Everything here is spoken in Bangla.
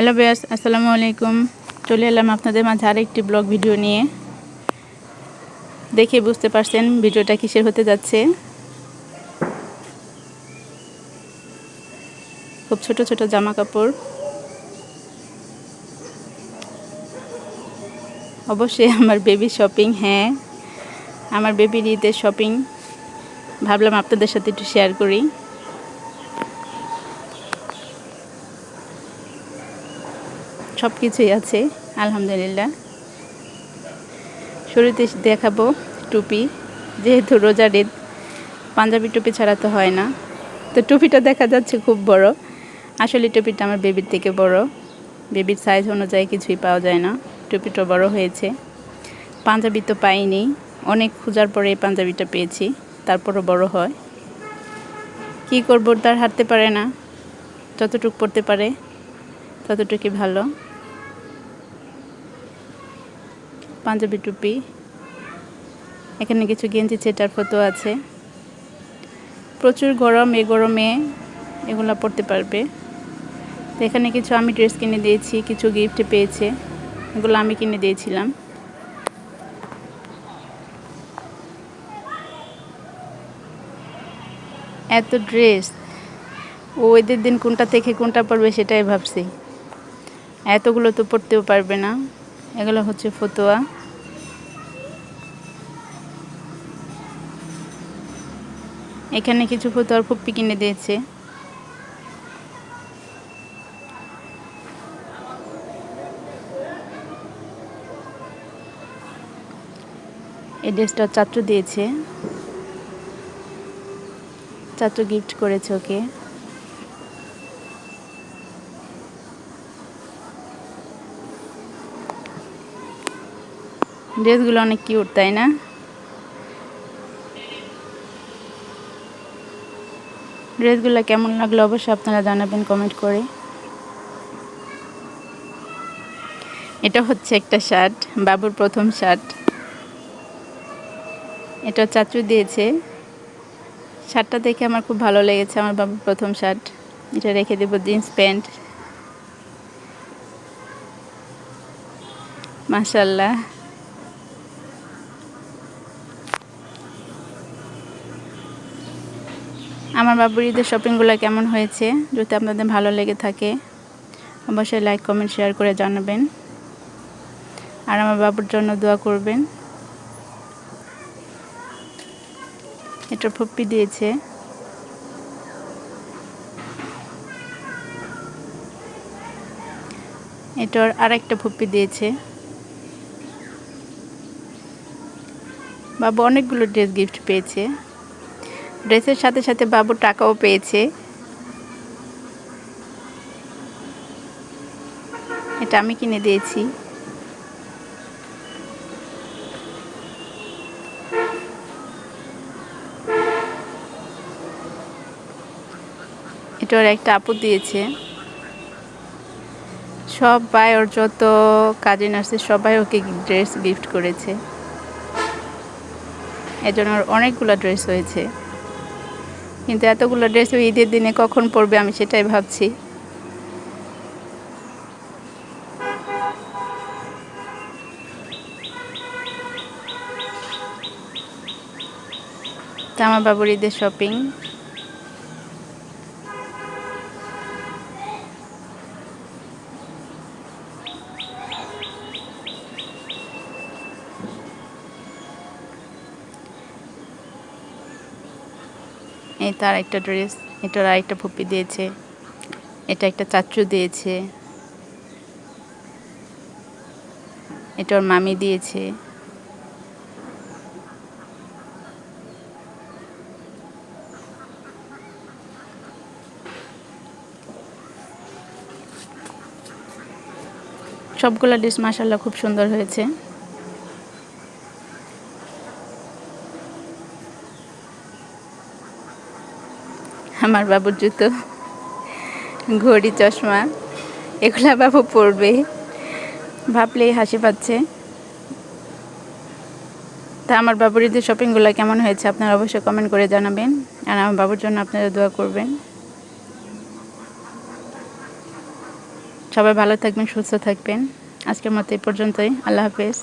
হ্যালো বেয়াস আসসালামু আলাইকুম। চলে এলাম আপনাদের মাঝে আরেকটি ব্লগ ভিডিও নিয়ে। দেখে বুঝতে পারছেন ভিডিওটা কিসের হতে যাচ্ছে। খুব ছোট ছোট জামা কাপড় অবশ্যই আমার বেবি শপিং হ্যাঁ আমার বেবির ঈদের শপিং ভাবলাম আপনাদের সাথে একটু শেয়ার করি। সব কিছুই আছে, আলহামদুলিল্লাহ। শুরুতে দেখাবো টুপি, যেহেতু রোজার ঈদ, পাঞ্জাবি টুপি ছাড়া তো হয় না। তো টুপিটা দেখা যাচ্ছে খুব বড়। আসলে টুপিটা আমার বেবির থেকে বড়। বেবির সাইজ অনুযায়ী কিছুই পাওয়া যায় না। টুপিটা বড় হয়েছে। পাঞ্জাবি তো পাইনি। অনেক খোঁজার পরে এই পাঞ্জাবিটা পেয়েছি। তারপরও বড় হয়। কি করব, তার হাঁটতে পারে না। যতটুক পড়তে পারে, ততটুকুই ভালো। পাঞ্জাবি টুপি। এখানে কিছু গেঞ্জি চেটার ফটো আছে। প্রচুর গরম এই গরমে এগুলো পড়তে পারবে। তো এখানে কিছু আমি ড্রেস কিনে দিয়েছি, কিছু গিফট পেয়েছে। এগুলো আমি কিনে দিয়েছিলাম। এত ড্রেস। ও ঈদের দিন কোনটা থেকে কোনটা পড়বে সেটাই ভাবছি। এতগুলো তো পড়তেও পারবে না। এগুলো হচ্ছে ফতুয়া। এখানে কিছু ফতোয়ার ফুপ্পি কিনে দিয়েছে। এই ড্রেসটা চাচু দিয়েছে। চাচু গিফট করেছে ওকে। ড্রেসগুলো অনেক কিউট, তাই না? ড্রেসগুলো কেমন লাগল অবশ্যই আপনারা জানাবেন কমেন্ট করে। এটা হচ্ছে একটা শার্ট, বাবুর প্রথম শার্ট। এটা চাচু দিয়েছে। শার্টটা দেখে আমার খুব ভালো লেগেছে, আমার বাবুর প্রথম শার্ট। এটা রেখে দেবো জিন্স প্যান্ট। মাসাল্লাহ আমার বাবুর ঈদের শপিংগুলো কেমন হয়েছে? যদি আপনাদের ভালো লেগে থাকে, অবশ্যই লাইক কমেন্ট শেয়ার করে জানাবেন। আর আমার বাবুর জন্য দোয়া করবেন। এটা ফুপ্পি দিয়েছে। এটার আর একটা ফুপ্পি দিয়েছে। বাবু অনেকগুলো ড্রেস গিফট পেয়েছে। ড্রেসের সাথে সাথে বাবু টাকাও পেয়েছে। এটা আমি কিনে দিয়েছি। এটার একটা আপু দিয়েছে। সবাই ওর যত কাজিন আসছে সবাই ওকে ড্রেস গিফট করেছে। এজন্য ওর অনেকগুলো ড্রেস হয়েছে। কিন্তু এতগুলো ড্রেস ওই ঈদের দিনে কখন পরবে আমি সেটাই ভাবছি। তামা বাবুর ঈদের শপিং এই তার একটা ড্রেস, এটার আর একটা ফুপি দিয়েছে, এটা একটা চাচু দিয়েছে এটার মামি দিয়েছে। সবগুলো ড্রেস মাসাল্লাহ খুব সুন্দর হয়েছে। আমার বাবুর জুতো, ঘড়ি, চশমা, এগুলা বাবু পরবে। ভাবলেই হাসি পাচ্ছে। তা আমার বাবুর ঈদের শপিংগুলো কেমন হয়েছে আপনারা অবশ্যই কমেন্ট করে জানাবেন। আর আমার বাবুর জন্য আপনারা দোয়া করবেন। সবাই ভালো থাকবেন, সুস্থ থাকবেন। আজকের মতো এই পর্যন্তই। আল্লাহ হাফেজ।